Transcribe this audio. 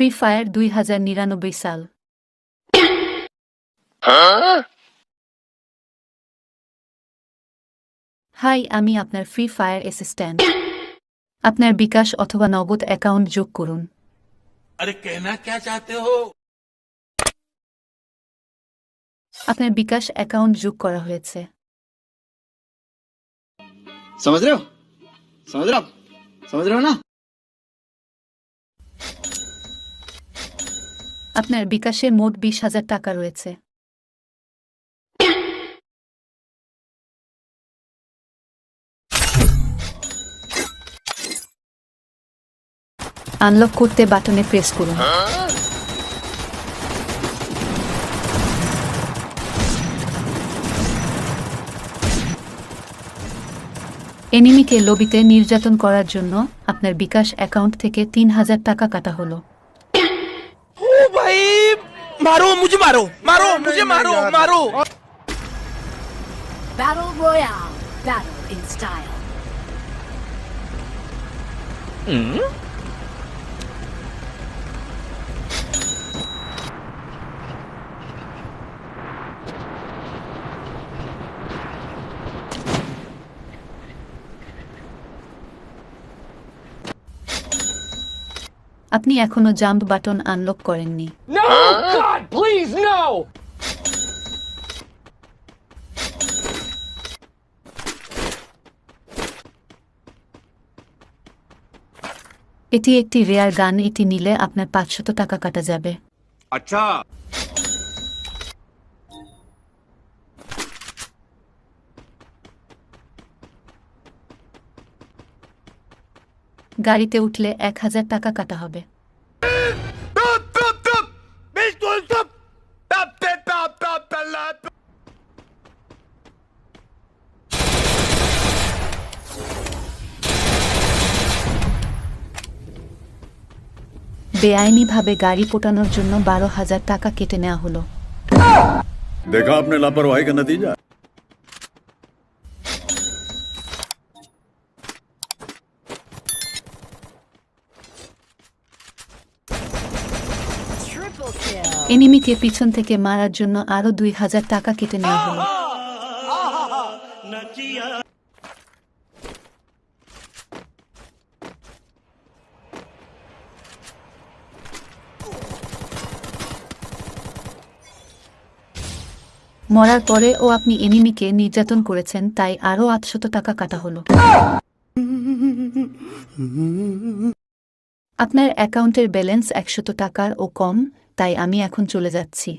Free fire দুই হাজার নিরানব্বই সাল হাই আমি আপনার ফ্রি ফায়ার অ্যাসিস্ট্যান্ট আপনার বিকাশ অথবা নগদ অ্যাকাউন্ট যোগ করুন अरे कहना क्या चाहते हो আপনার বিকাশ অ্যাকাউন্ট যোগ করা হয়েছে समझ रहे हो समझ रहे हो आप? समझ रहे हो ना আপনার বিকাশে মোট বিশ হাজার টাকা রয়েছে। আনলক করতে বাটনে প্রেস করুন। এনিমিকে লবিতে নির্যাতন করার জন্য আপনার বিকাশ অ্যাকাউন্ট থেকে তিন হাজার টাকা কাটা হলো। भाई मारो मुझे मारो मारो नहीं, मुझे नहीं, मारो नहीं मारो। Battle royale battle in style আপনি এখনও জাম্প বাটন আনলক করেননি। এটি একটি রেয়ার গান এটি নিলে আপনার পাঁচশত টাকা কাটা যাবে। আচ্ছা। গাড়িতে উঠলে এক হাজার টাকা কাটা হবে। বেআইনিভাবে গাড়ি পোটানোর জন্য বারো হাজার টাকা কেটে নেওয়া হলো। দেখা আপনার লাপরওয়াহি কা নতিজা এনিমিকে পিছন থেকে মারার জন্য আরও দুই হাজার টাকা কেটে নেওয়া হলো। মরার পরে ও আপনি এনিমিকে নির্যাতন করেছেন, তাই আরও আটশত টাকা কাটা হলো। আপনার অ্যাকাউন্টের ব্যালেন্স একশত টাকার ও কম তাই আমি এখন চলে যাচ্ছি।